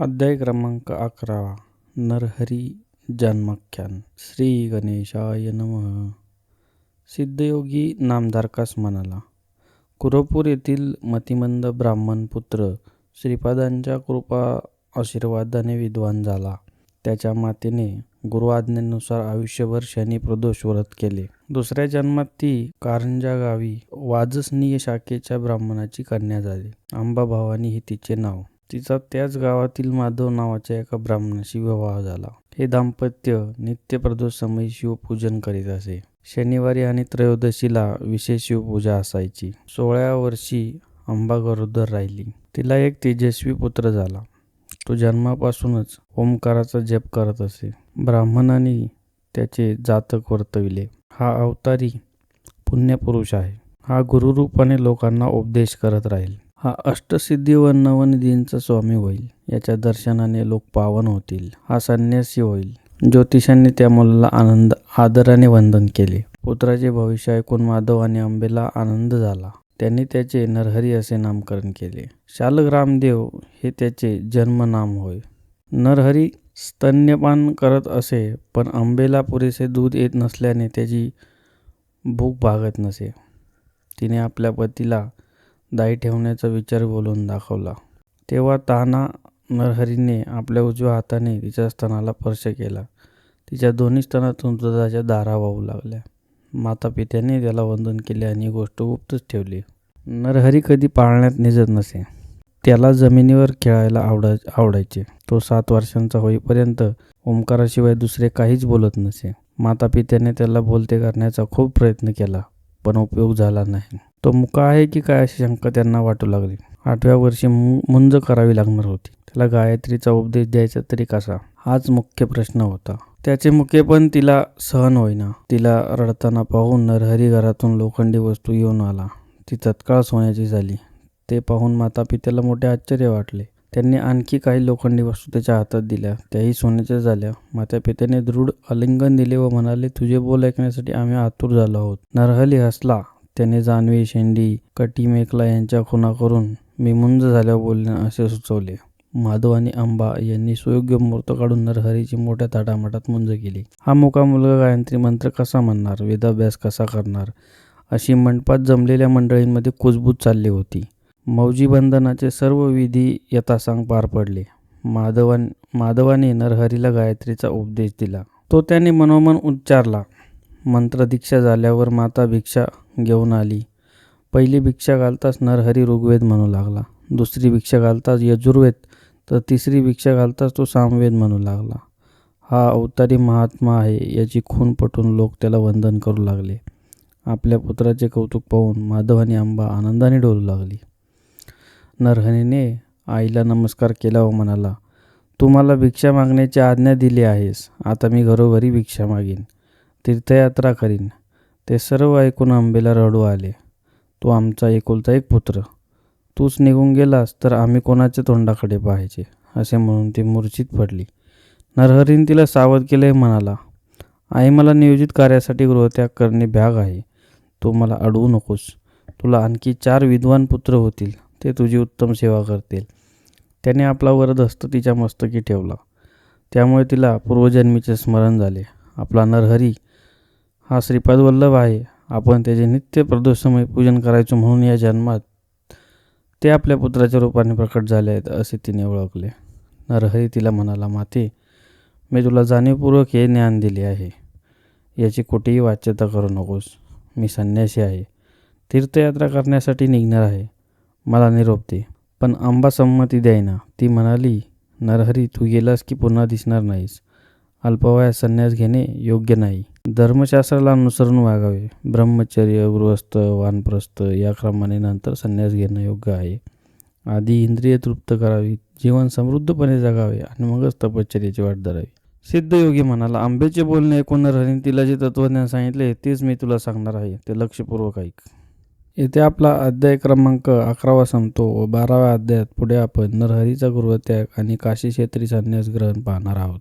अध्याय क्रमांक अकरावा नरहरी जन्माख्यान. श्री गणेशाय नमः. सिद्धयोगी नामधारकास म्हणाला कुरपूर येथील मतिमंद ब्राह्मण पुत्र श्रीपादांच्या कृपा आशीर्वादाने विद्वान झाला. त्याच्या मातेने गुरु आज्ञेनुसार आयुष्यभर शनी प्रदोष व्रत केले. दुसऱ्या जन्मात ती कारंजा गावी वाजसनीय शाखेच्या ब्राह्मणाची कन्या झाली. अंबाभावानी हे तिचे नाव. तिचा त्याच गावातील माधव नावाच्या एका ब्राह्मणाशी विवाह झाला. हे दाम्पत्य नित्य शिवपूजन करीत असे. शनिवारी आणि त्रयोदशीला विशेष शिवपूजा असायची. सोळाव्या वर्षी अंबा गरोदर राहिली. तिला एक तेजस्वी पुत्र झाला. तो जन्मापासूनच ओंकाराचा जप करत असे. ब्राह्मणाने त्याचे जातक वर्तविले. हा अवतारी पुण्यपुरुष आहे. हा गुरुरूपाने लोकांना उपदेश करत राहील. हा अष्टसिद्धी व नवनिधींचा स्वामी होईल. याच्या दर्शनाने लोक पावन होतील. हा संन्यासी होईल. ज्योतिषांनी त्या मुलाला आनंद आदराने वंदन केले. पुत्राचे भविष्य ऐकून माधव आणि अंबेला आनंद झाला. त्यांनी त्याचे नरहरी असे नामकरण केले. शालक रामदेव हे त्याचे जन्मनाम होय. नरहरी स्तन्यपान करत असे पण अंबेला पुरेसे दूध येत नसल्याने त्याची भूक भागत नसे. तिने आपल्या पतीला दाई ठेवण्याचा विचार बोलून दाखवला. तेव्हा ताना नरहरीने आपल्या उजव्या हाताने तिच्या स्तनाला स्पर्श केला. तिच्या दोन्ही स्तनातून दुधाच्या दारा वाहू लागल्या. माता पित्याने त्याला वंदन केले आणि गोष्ट गुप्तच ठेवली. नरहरी कधी पाळण्यात निजत नसे. त्याला जमिनीवर खेळायला आवडा आवडायचे. तो सात वर्षांचा होईपर्यंत ओंकाराशिवाय दुसरे काहीच बोलत नसे. माता पित्याने त्याला बोलते करण्याचा खूप प्रयत्न केला पण उपयोग झाला नाही. तो मुका आहे की काय अशी शंका त्यांना वाटू लागली. आठव्या वर्षी मुंज करावी लागणार होती. त्याला गायत्रीचा उपदेश द्यायचा तरी कसा? हाच मुख्य प्रश्न होता. त्याचे मुके पण तिला सहन होईना. तिला रडताना पाहून नरहरी घरातून लोखंडी वस्तू येऊन आला. ती तत्काळ सोन्याची झाली. ते पाहून माता पित्याला मोठे आश्चर्य वाटले. त्यांनी आणखी काही लोखंडी वस्तू त्याच्या हातात दिल्या. त्याही सोन्याच्या झाल्या. माता पित्याने दृढ आलिंगन दिले व म्हणाले तुझे बोल ऐकण्यासाठी आम्ही आतुर झालो आहोत. नरहली हसला. त्याने जानवी शेंडी कटी मेकला यांच्या खुना करून मी मुंज झाल्यावर बोलणे असे सुचवले. माधव आणि अंबा यांनी सुयोग्य मुहूर्त काढून नरहरीची मोठ्या ताटामाटात मुंज केली. हा मोका मुलगा गायत्री मंत्र कसा म्हणणार वेदाभ्यास कसा करणार? अशी मंडपात जमलेल्या मंडळींमध्ये कुजबूज चालली होती. मौजी बंधनाचे सर्व विधी यथासांग पार पडले. माधवान माधवाने नरहरीला गायत्रीचा उपदेश दिला. तो त्याने मनोमन उच्चारला मंत्रदीक्षा झाल्यावर माता भिक्षा घेऊन आली. पहिली भिक्षा घालताच नरहरी ऋग्वेद म्हणू लागला. दुसरी भिक्षा घालताच यजुर्वेद तर तिसरी भिक्षा घालताच तो सामवेद म्हणू लागला. हा अवतारी महात्मा आहे याची खून पटून लोक त्याला वंदन करू लागले. आपल्या पुत्राचे कौतुक पाहून माधव आणि अंबा आनंदाने डोलू लागली. नरहरीने आईला नमस्कार केला व म्हणाला तू मला भिक्षा मागण्याची आज्ञा दिली आहेस. आता मी घरोघरी भिक्षा मागीन. तीर्थयात्रा करीन. ते सर्व ऐकून आंबेला रडू आले. तू आमचा एकुलता एक पुत्र. तूच निघून गेलास तर आम्ही कोणाच्या तोंडाकडे पाहायचे? असे म्हणून ती मूर्छित पडली. नरहरीने तिला सावध केले म्हणाला आई मला नियोजित कार्यासाठी गृहत्याग करणे भ्याग आहे. तू मला अडवू नकोस. तुला आणखी चार विद्वान पुत्र होतील. ते तुझी उत्तम सेवा करतील. त्याने आपला वरदस्त तिच्या मस्तकी ठेवला. त्यामुळे तिला पूर्वजन्मीचे स्मरण झाले. आपला नरहरी हा श्रीपाद वल्लभ आहे. आपण त्याचे नित्य प्रदोषमय पूजन करायचो म्हणून या जन्मात ते आपल्या पुत्राच्या रूपाने प्रकट झाले आहेत असे तिने ओळखले. नरहरी तिला म्हणाला माते मी तुला जाणीवपूर्वक हे ज्ञान दिले आहे. याची कुठेही वाच्यता करू नकोस. मी संन्यासी आहे. तीर्थयात्रा करण्यासाठी निघणार आहे. मला निरोप दे पण आंबा संमती द्यायना. ती म्हणाली नरहरी तू गेलास की पुन्हा दिसणार नाहीस. अल्पवयात संन्यास घेणे योग्य नाही. धर्मशास्त्राला अनुसरून वागावे. ब्रह्मचर्य गृहस्थ वानप्रस्थ या क्रमाने नंतर संन्यास घेणं योग्य आहे. आधी इंद्रिय तृप्त करावी जीवन समृद्धपणे जगावे आणि मगच तपश्चर्याची वाट धरावी. सिद्धयोगी म्हणाला आंबेचे बोलणे ऐकून नरहरीने तिला जे तत्वज्ञान सांगितले तेच मी तुला सांगणार आहे. ते लक्षपूर्वक ऐक. येथे आपला अध्याय क्रमांक अकरावा संपतो व बाराव्या अध्यायात पुढे आपण नरहरीचा गृहत्याग आणि काशी क्षेत्री संन्यास ग्रहण पाहणार आहोत.